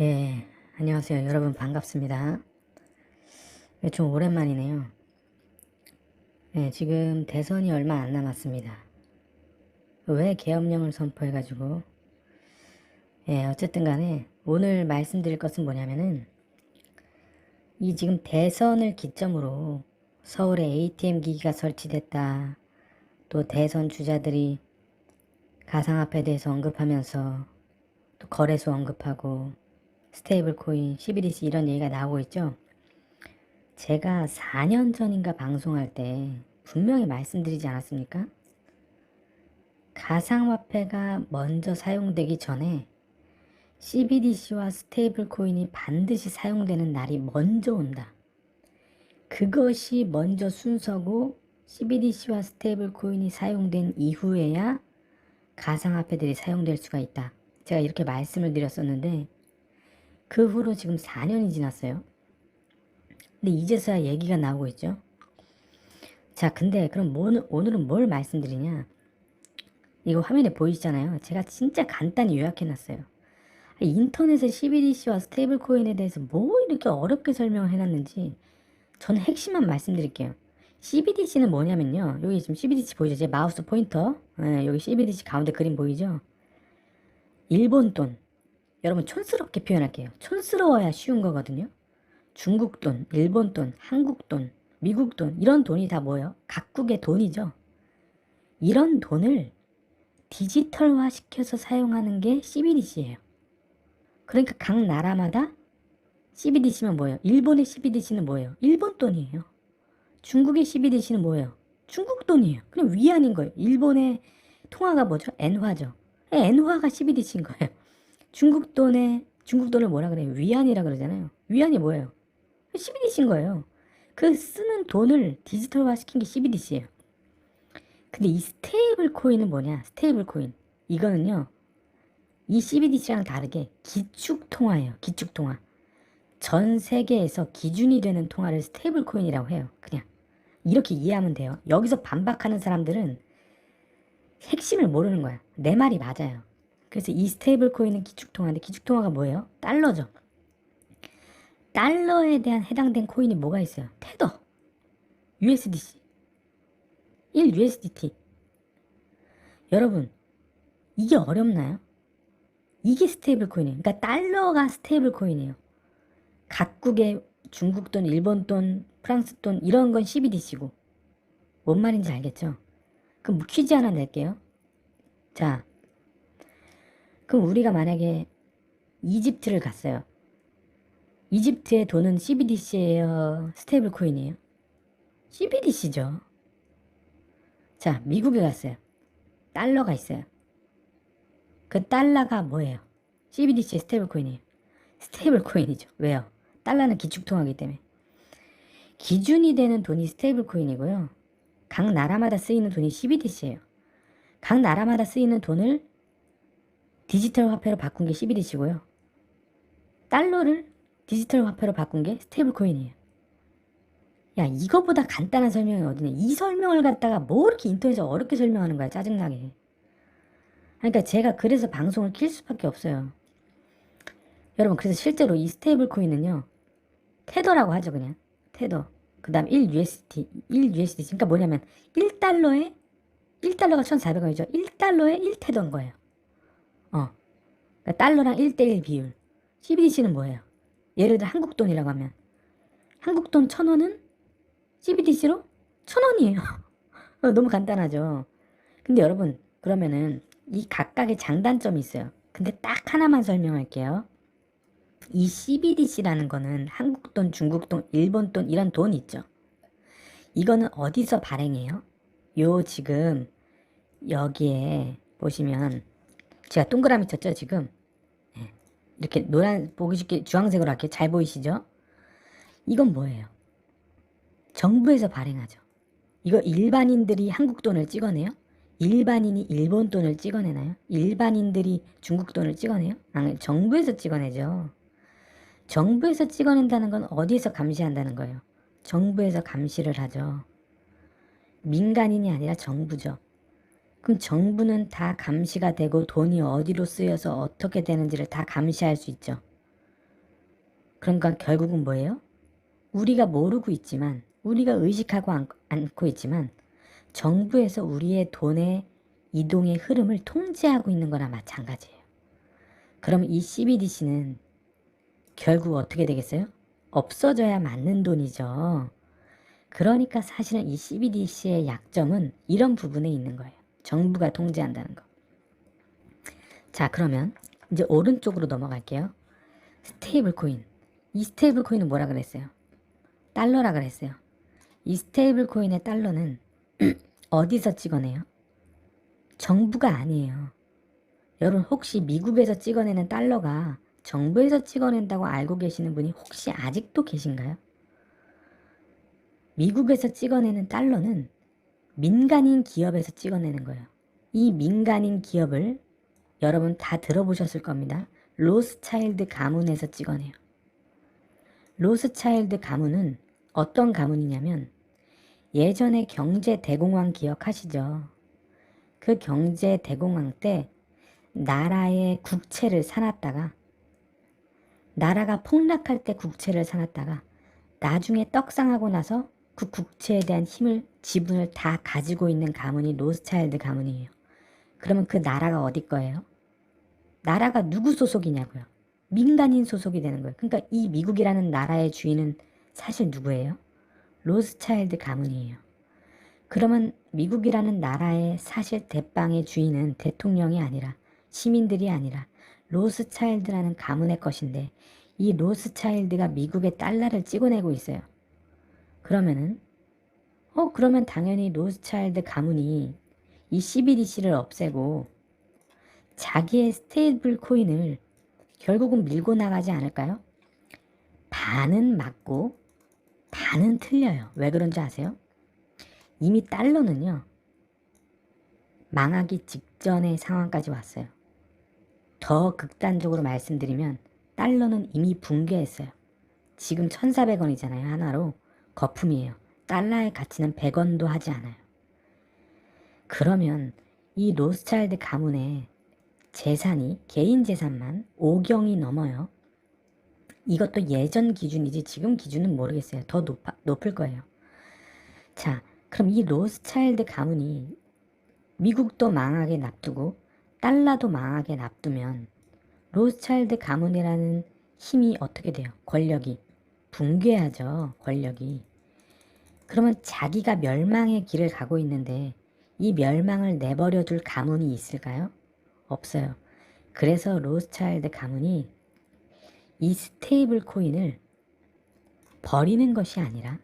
예, 안녕하세요. 여러분 반갑습니다. 예, 좀 오랜만이네요. 예, 지금 대선이 얼마 안 남았습니다. 왜 계엄령을 선포해가지고, 예, 어쨌든 간에 오늘 말씀드릴 것은 뭐냐면은, 이 지금 대선을 기점으로 서울에 ATM 기기가 설치됐다. 또 대선 주자들이 가상화폐에 대해서 언급하면서 또 거래소 언급하고 스테이블 코인, CBDC 이런 얘기가 나오고 있죠. 제가 4년 전인가 방송할 때 분명히 말씀드리지 않았습니까? 가상화폐가 먼저 사용되기 전에 CBDC와 스테이블 코인이 반드시 사용되는 날이 먼저 온다. 그것이 먼저 순서고 CBDC와 스테이블 코인이 사용된 이후에야 가상화폐들이 사용될 수가 있다. 제가 이렇게 말씀을 드렸었는데 그 후로 지금 4년이 지났어요. 근데 이제서야 얘기가 나오고 있죠. 자, 근데 그럼 뭐, 오늘은 뭘 말씀드리냐? 이거 화면에 보이시잖아요. 제가 진짜 간단히 요약해놨어요. 인터넷에 CBDC와 스테이블 코인에 대해서 뭐 이렇게 어렵게 설명을 해놨는지 저는 핵심만 말씀드릴게요. CBDC는 뭐냐면요. 여기 지금 CBDC 보이죠? 제 마우스 포인터. 네, 여기 CBDC 가운데 그림 보이죠? 일본 돈. 여러분 촌스럽게 표현할게요. 촌스러워야 쉬운 거거든요. 중국 돈, 일본 돈, 한국 돈, 미국 돈 이런 돈이 다 뭐예요? 각국의 돈이죠. 이런 돈을 디지털화 시켜서 사용하는 게 CBDC예요. 그러니까 각 나라마다 CBDC면 뭐예요? 일본의 CBDC는 뭐예요? 일본 돈이에요. 중국의 CBDC는 뭐예요? 중국 돈이에요. 그냥 위안인 거예요. 일본의 통화가 뭐죠? 엔화죠. 엔화가 CBDC인 거예요. 중국 돈에 중국 돈을 뭐라 그래요? 위안이라 그러잖아요. 위안이 뭐예요? CBDC인 거예요. 그 쓰는 돈을 디지털화 시킨 게 CBDC예요. 근데 이 스테이블 코인은 뭐냐? 스테이블 코인. 이거는요. 이 CBDC랑 다르게 기축 통화예요. 기축 통화. 전 세계에서 기준이 되는 통화를 스테이블 코인이라고 해요. 그냥 이렇게 이해하면 돼요. 여기서 반박하는 사람들은 핵심을 모르는 거야. 내 말이 맞아요. 그래서 이 스테이블 코인은 기축 통화인데 기축 통화가 뭐예요? 달러죠. 달러에 대한 해당된 코인이 뭐가 있어요? 테더, USDC, 1 USDT. 여러분, 이게 어렵나요? 이게 스테이블 코인이에요. 그러니까 달러가 스테이블 코인이에요. 각국의 중국 돈, 일본 돈, 프랑스 돈 이런 건 CBDC고 뭔 말인지 알겠죠? 그럼 뭐 퀴즈 하나 낼게요. 자, 그럼 우리가 만약에 이집트를 갔어요. 이집트의 돈은 CBDC예요? 스테이블 코인이에요? CBDC죠. 자, 미국에 갔어요. 달러가 있어요. 그 달러가 뭐예요? CBDC 스테이블 코인이에요. 스테이블 코인이죠. 왜요? 달러는 기축통화기 때문에. 기준이 되는 돈이 스테이블 코인이고요. 각 나라마다 쓰이는 돈이 CBDC예요. 각 나라마다 쓰이는 돈을 디지털 화폐로 바꾼 게 CBDC고요. 달러를 디지털 화폐로 바꾼 게 스테이블 코인이에요. 야, 이거보다 간단한 설명이 어디냐. 이 설명을 갖다가 뭐 이렇게 인터넷에 어렵게 설명하는 거야, 짜증나게. 그러니까 제가 그래서 방송을 킬 수밖에 없어요. 여러분, 그래서 실제로 이 스테이블 코인은요, 테더라고 하죠, 그냥. 테더. 그 다음 1USD, 1USD. 그러니까 뭐냐면, 1달러에, 1달러가 1,400원이죠. 1달러에 1테더인 거예요. 어. 그러니까 달러랑 1대1 비율. CBDC는 뭐예요? 예를 들어 한국 돈이라고 하면, 한국 돈 1,000원은 CBDC로 1,000원이에요. 어, 너무 간단하죠. 근데 여러분, 그러면은 이 각각의 장단점이 있어요. 근데 딱 하나만 설명할게요. 이 CBDC라는 거는 한국 돈, 중국 돈, 일본 돈 이런 돈 있죠. 이거는 어디서 발행해요? 요 지금 여기에 보시면 제가 동그라미 쳤죠 지금 네. 이렇게 노란 보기 쉽게 주황색으로 할게요. 잘 보이시죠? 이건 뭐예요? 정부에서 발행하죠. 이거 일반인들이 한국 돈을 찍어내요? 일반인이 일본 돈을 찍어내나요? 일반인들이 중국 돈을 찍어내요? 아니, 정부에서 찍어내죠. 정부에서 찍어낸다는 건 어디에서 감시한다는 거예요? 정부에서 감시를 하죠. 민간인이 아니라 정부죠. 그럼 정부는 다 감시가 되고 돈이 어디로 쓰여서 어떻게 되는지를 다 감시할 수 있죠. 그러니까 결국은 뭐예요? 우리가 모르고 있지만, 우리가 의식하고 않, 않고 있지만, 정부에서 우리의 돈의 이동의 흐름을 통제하고 있는 거나 마찬가지예요. 그럼 이 CBDC는 결국 어떻게 되겠어요? 없어져야 맞는 돈이죠. 그러니까 사실은 이 CBDC의 약점은 이런 부분에 있는 거예요. 정부가 통제한다는 거. 자, 그러면 이제 오른쪽으로 넘어갈게요. 스테이블 코인. 이 스테이블 코인은 뭐라 그랬어요? 달러라 그랬어요. 이 스테이블 코인의 달러는 어디서 찍어내요? 정부가 아니에요. 여러분 혹시 미국에서 찍어내는 달러가 정부에서 찍어낸다고 알고 계시는 분이 혹시 아직도 계신가요? 미국에서 찍어내는 달러는 민간인 기업에서 찍어내는 거예요. 이 민간인 기업을 여러분 다 들어보셨을 겁니다. 로스차일드 가문에서 찍어내요. 로스차일드 가문은 어떤 가문이냐면 예전에 경제 대공황 기억하시죠? 그 경제 대공황 때 나라의 국채를 사놨다가 나라가 폭락할 때 국채를 사놨다가 나중에 떡상하고 나서 그 국채에 대한 힘을 지분을 다 가지고 있는 가문이 로스차일드 가문이에요. 그러면 그 나라가 어디 거예요? 나라가 누구 소속이냐고요? 민간인 소속이 되는 거예요. 그러니까 이 미국이라는 나라의 주인은 사실 누구예요? 로스차일드 가문이에요. 그러면 미국이라는 나라의 사실 대빵의 주인은 대통령이 아니라 시민들이 아니라 로스차일드라는 가문의 것인데 이 로스차일드가 미국의 달러를 찍어내고 있어요. 그러면은 어 그러면 당연히 로스차일드 가문이 이 CBDC를 없애고 자기의 스테이블 코인을 결국은 밀고 나가지 않을까요? 반은 맞고 반은 틀려요. 왜 그런지 아세요? 이미 달러는요. 망하기 직전의 상황까지 왔어요. 더 극단적으로 말씀드리면 달러는 이미 붕괴했어요. 지금 1,400원이잖아요. 하나로. 거품이에요. 달러의 가치는 100원도 하지 않아요. 그러면 이 로스차일드 가문의 재산이 개인 재산만 5경이 넘어요. 이것도 예전 기준이지 지금 기준은 모르겠어요. 더 높아, 높을 거예요. 자, 그럼 이 로스차일드 가문이 미국도 망하게 납두고 달러도 망하게 납두면 로스차일드 가문이라는 힘이 어떻게 돼요? 권력이 붕괴하죠. 권력이. 그러면 자기가 멸망의 길을 가고 있는데 이 멸망을 내버려 둘 가문이 있을까요? 없어요. 그래서 로스차일드 가문이 이 스테이블 코인을 버리는 것이 아니라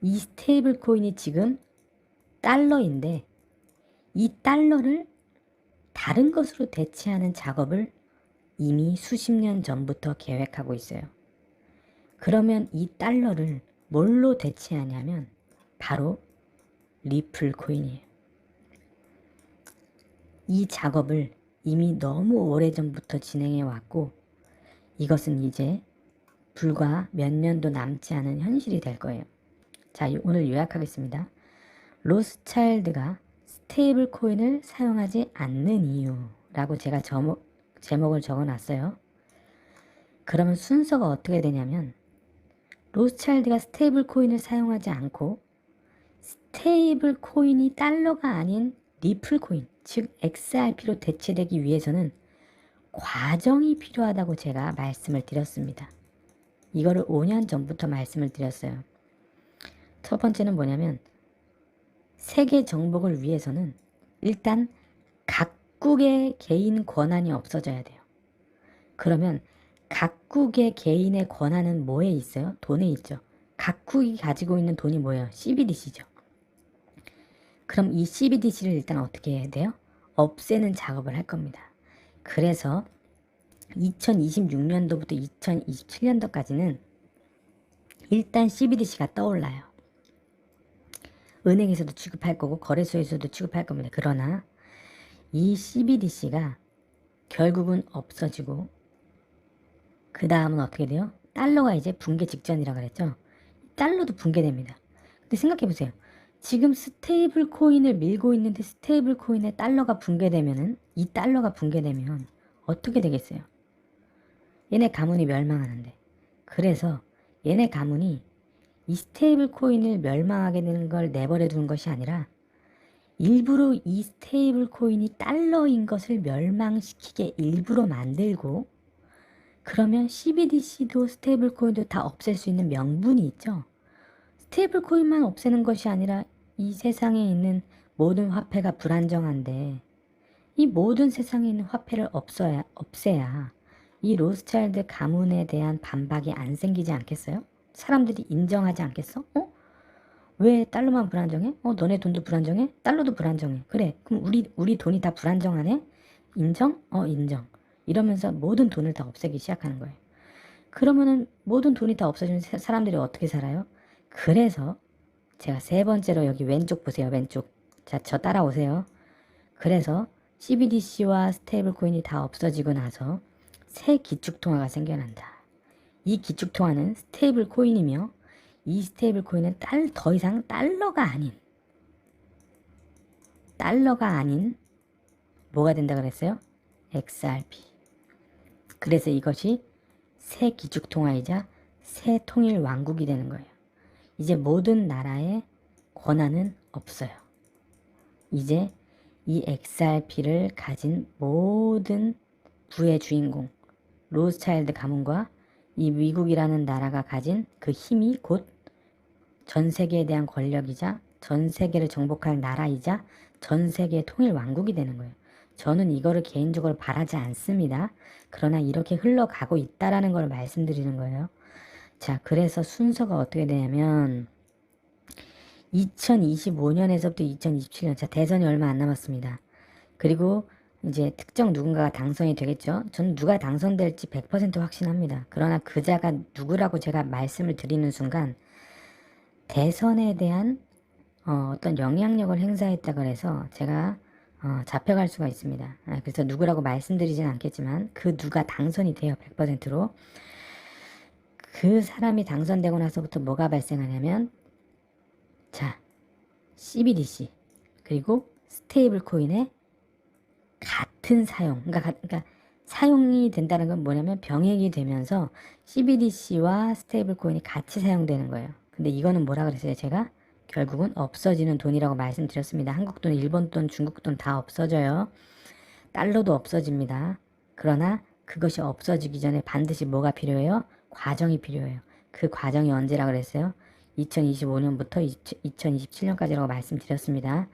이 스테이블 코인이 지금 달러인데 이 달러를 다른 것으로 대체하는 작업을 이미 수십 년 전부터 계획하고 있어요. 그러면 이 달러를 뭘로 대체하냐면 바로 리플 코인이에요. 이 작업을 이미 너무 오래전부터 진행해 왔고 이것은 이제 불과 몇 년도 남지 않은 현실이 될 거예요. 자, 오늘 요약하겠습니다. 로스차일드가 스테이블 코인을 사용하지 않는 이유라고 제가 제목, 제목을 적어 놨어요. 그러면 순서가 어떻게 되냐면 로스차일드가 스테이블 코인을 사용하지 않고 스테이블 코인이 달러가 아닌 리플 코인, 즉 XRP로 대체되기 위해서는 과정이 필요하다고 제가 말씀을 드렸습니다. 이거를 5년 전부터 말씀을 드렸어요. 첫 번째는 뭐냐면 세계 정복을 위해서는 일단 각국의 개인 권한이 없어져야 돼요. 그러면 각국의 개인의 권한은 뭐에 있어요? 돈에 있죠. 각국이 가지고 있는 돈이 뭐예요? CBDC죠. 그럼 이 CBDC를 일단 어떻게 해야 돼요? 없애는 작업을 할 겁니다. 그래서 2026년도부터 2027년도까지는 일단 CBDC가 떠올라요. 은행에서도 취급할 거고 거래소에서도 취급할 겁니다. 그러나 이 CBDC가 결국은 없어지고 그 다음은 어떻게 돼요? 달러가 이제 붕괴 직전이라 그랬죠. 달러도 붕괴됩니다. 근데 생각해 보세요. 지금 스테이블 코인을 밀고 있는데 스테이블 코인의 달러가 붕괴되면은 이 달러가 붕괴되면 어떻게 되겠어요? 얘네 가문이 멸망하는데 그래서 얘네 가문이 이 스테이블 코인을 멸망하게 되는 걸 내버려 두는 것이 아니라 일부러 이 스테이블 코인이 달러인 것을 멸망시키게 일부러 만들고 그러면 CBDC도 스테이블 코인도 다 없앨 수 있는 명분이 있죠. 스테이블 코인만 없애는 것이 아니라 이 세상에 있는 모든 화폐가 불안정한데 이 모든 세상에 있는 화폐를 없어야 없애야 이 로스차일드 가문에 대한 반박이 안 생기지 않겠어요? 사람들이 인정하지 않겠어? 어? 왜 달러만 불안정해? 어, 너네 돈도 불안정해? 달러도 불안정해. 그래. 그럼 우리 우리 돈이 다 불안정하네? 인정? 어, 인정. 이러면서 모든 돈을 다 없애기 시작하는 거예요. 그러면은 모든 돈이 다 사- 사람들이 어떻게 살아요? 그래서 제가 세 번째로 여기 왼쪽 보세요. 왼쪽. 자, 저 따라오세요. 그래서 CBDC와 스테이블 코인이 다 없어지고 나서 새 기축 통화가 생겨난다. 이 기축 통화는 스테이블 코인이며 이 스테이블 코인은 딸, 더 이상 달러가 아닌 달러가 아닌 뭐가 된다 그랬어요? XRP. 그래서 이것이 새 기축 통화이자 새 통일 왕국이 되는 거예요. 이제 모든 나라의 권한은 없어요. 이제 이 XRP를 가진 모든 부의 주인공 로스차일드 가문과 이 미국이라는 나라가 가진 그 힘이 곧 전 세계에 대한 권력이자 전 세계를 정복할 나라이자 전 세계 통일 왕국이 되는 거예요. 저는 이거를 개인적으로 바라지 않습니다. 그러나 이렇게 흘러가고 있다라는 걸 말씀드리는 거예요. 자, 그래서 순서가 어떻게 되냐면 2025년에서부터 2027년, 자, 대선이 얼마 안 남았습니다. 그리고 이제 특정 누군가가 당선이 되겠죠. 저는 누가 당선될지 100% 확신합니다. 그러나 그자가 누구라고 제가 말씀을 드리는 순간 대선에 대한 어, 어떤 영향력을 행사했다고 해서 제가 어, 잡혀갈 수가 있습니다. 아, 그래서 누구라고 말씀드리진 않겠지만 그 누가 당선이 돼요 100%로 그 사람이 당선되고 나서부터 뭐가 발생하냐면 자 CBDC 그리고 스테이블 코인의 같은 사용 그러니까, 가- 그러니까 사용이 된다는 건 뭐냐면 병행이 되면서 CBDC와 스테이블 코인이 같이 사용되는 거예요. 근데 이거는 뭐라 그랬어요? 제가 결국은 없어지는 돈이라고 말씀드렸습니다. 한국 돈, 일본 돈, 중국 돈 다 없어져요. 달러도 없어집니다. 그러나 그것이 없어지기 전에 반드시 뭐가 필요해요? 과정이 필요해요. 그 과정이 언제라 그랬어요? 2025년부터 2027년까지라고 말씀드렸습니다.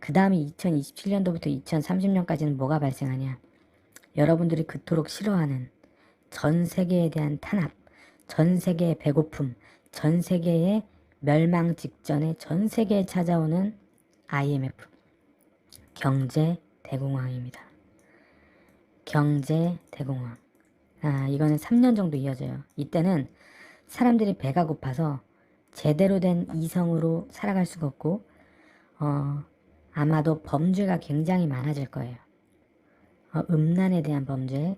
그 다음에 2027년도부터 2030년까지는 뭐가 발생하냐? 여러분들이 그토록 싫어하는 전 세계에 대한 탄압, 전 세계의 배고픔, 전 세계의 멸망 직전에 전 세계에 찾아오는 IMF 경제 대공황입니다. 경제 대공황. 아, 이거는 3년 정도 이어져요. 이때는 사람들이 배가 고파서 제대로 된 이성으로 살아갈 수가 없고, 어, 아마도 범죄가 굉장히 많아질 거예요. 어, 음란에 대한 범죄,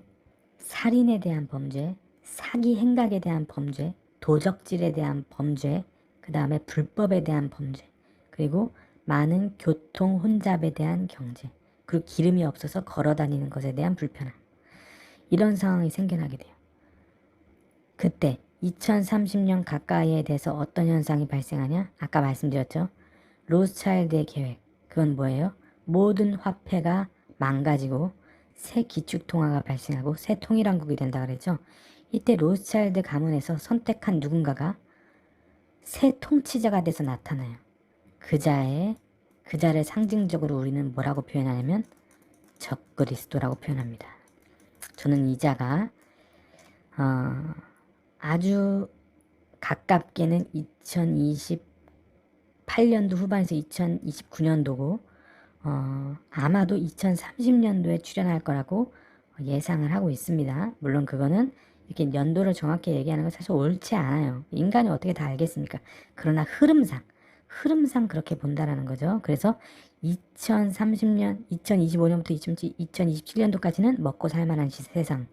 살인에 대한 범죄, 사기 행각에 대한 범죄, 도적질에 대한 범죄, 그 다음에 불법에 대한 범죄, 그리고 많은 교통 혼잡에 대한 경제, 그리고 기름이 없어서 걸어 다니는 것에 대한 불편함. 이런 상황이 생겨나게 돼요. 그때 2030년 가까이에 대해서 어떤 현상이 발생하냐? 아까 말씀드렸죠. 로스차일드의 계획. 그건 뭐예요? 모든 화폐가 망가지고 새 기축 통화가 발생하고 새 통일왕국이 된다 그랬죠. 이때 로스차일드 가문에서 선택한 누군가가 새 통치자가 돼서 나타나요. 그자의 그자를 상징적으로 우리는 뭐라고 표현하냐면 적그리스도라고 표현합니다. 저는 이자가 어, 아주 가깝게는 2028년도 후반에서 2029년도고 어, 아마도 2030년도에 출연할 거라고 예상을 하고 있습니다. 물론 그거는 이렇게 연도를 정확히 얘기하는 건 사실 옳지 않아요. 인간이 어떻게 다 알겠습니까? 그러나 흐름상, 흐름상 그렇게 본다라는 거죠. 그래서 2030년, 2025년부터 2027년도까지는 먹고 살만한 시- 세상.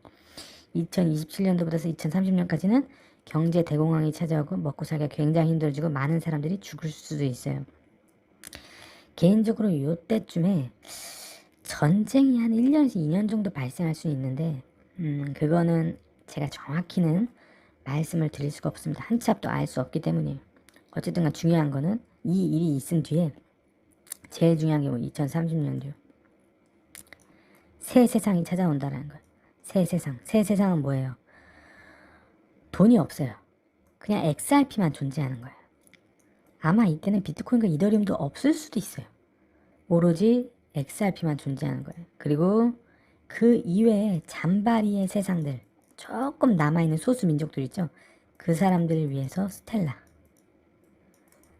2027년도부터 2030년까지는 경제 대공황이 찾아오고 먹고 살기가 굉장히 힘들어지고 많은 사람들이 죽을 수도 있어요. 개인적으로 요때쯤에 전쟁이 한 1년에서 2년 정도 발생할 수 있는데 음, 그거는 제가 정확히는 말씀을 드릴 수가 없습니다. 한치 앞도 알 수 없기 때문이에요. 어쨌든 간 중요한 거는 이 일이 있은 뒤에 제일 중요한 게 뭐 2030년도요. 새 세상이 찾아온다라는 거예요. 새 세상. 새 세상은 뭐예요? 돈이 없어요. 그냥 XRP만 존재하는 거예요. 아마 이때는 비트코인과 이더리움도 없을 수도 있어요. 오로지 XRP만 존재하는 거예요. 그리고 그 이외에 잔바리의 세상들, 조금 남아있는 소수 민족들 있죠? 그 사람들을 위해서 스텔라.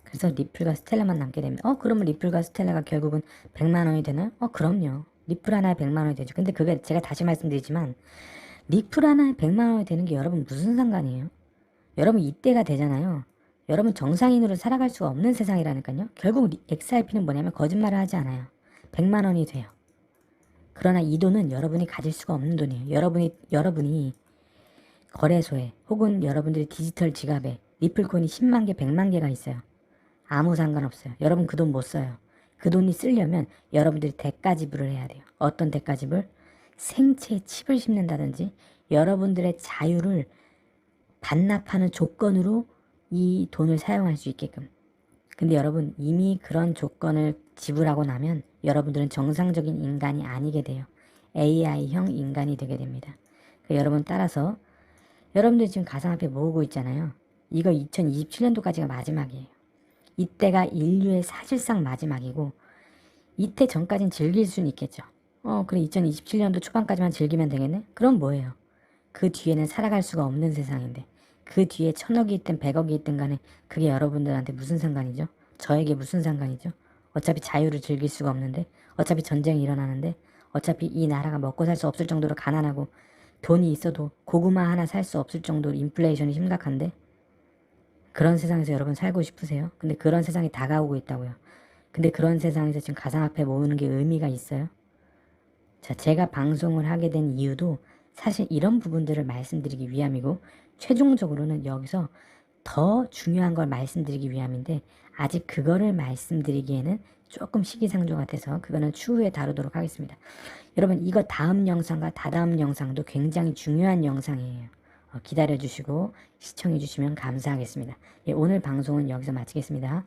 그래서 리플과 스텔라만 남게 됩니다. 어, 그러면 리플과 스텔라가 결국은 100만 원이 되나요? 어, 그럼요. 리플 하나에 100만 원이 되죠. 근데 그게 제가 다시 말씀드리지만 리플 하나에 100만 원이 되는 게 여러분 무슨 상관이에요? 여러분 이때가 되잖아요. 여러분 정상인으로 살아갈 수가 없는 세상이라니까요. 결국 리- XRP는 뭐냐면 거짓말을 하지 않아요. 100만 원이 돼요. 그러나 이 돈은 여러분이 가질 수가 없는 돈이에요. 여러분이 여러분이 거래소에 혹은 여러분들의 디지털 지갑에 리플코인이 10만 개, 100만 개가 있어요. 아무 상관없어요. 여러분 그 돈 못 써요. 그 돈이 쓰려면 여러분들이 대가 지불을 해야 돼요. 어떤 대가 지불? 생체에 칩을 심는다든지 여러분들의 자유를 반납하는 조건으로 이 돈을 사용할 수 있게끔. 근데 여러분 이미 그런 조건을 지불하고 나면 여러분들은 정상적인 인간이 아니게 돼요. AI형 인간이 되게 됩니다. 그 여러분 따라서 여러분들 지금 가상화폐 모으고 있잖아요. 이거 2027년도까지가 마지막이에요. 이때가 인류의 사실상 마지막이고 이때 전까진 즐길 수는 있겠죠. 어, 그래 2027년도 초반까지만 즐기면 되겠네? 그럼 뭐예요? 그 뒤에는 살아갈 수가 없는 세상인데 그 뒤에 천억이 있든 백억이 있든 간에 그게 여러분들한테 무슨 상관이죠? 저에게 무슨 상관이죠? 어차피 자유를 즐길 수가 없는데 어차피 전쟁이 일어나는데 어차피 이 나라가 먹고 살 수 없을 정도로 가난하고 돈이 있어도 고구마 하나 살 수 없을 정도로 인플레이션이 심각한데 그런 세상에서 여러분 살고 싶으세요? 근데 그런 세상이 다가오고 있다고요. 근데 그런 세상에서 지금 가상화폐 모으는 게 의미가 있어요? 자, 제가 방송을 하게 된 이유도 사실 이런 부분들을 말씀드리기 위함이고 최종적으로는 여기서 더 중요한 걸 말씀드리기 위함인데 아직 그거를 말씀드리기에는 조금 시기상조 같아서 그거는 추후에 다루도록 하겠습니다. 여러분 이거 다음 영상과 다다음 영상도 굉장히 중요한 영상이에요. 어, 기다려주시고 시청해주시면 감사하겠습니다. 예, 오늘 방송은 여기서 마치겠습니다.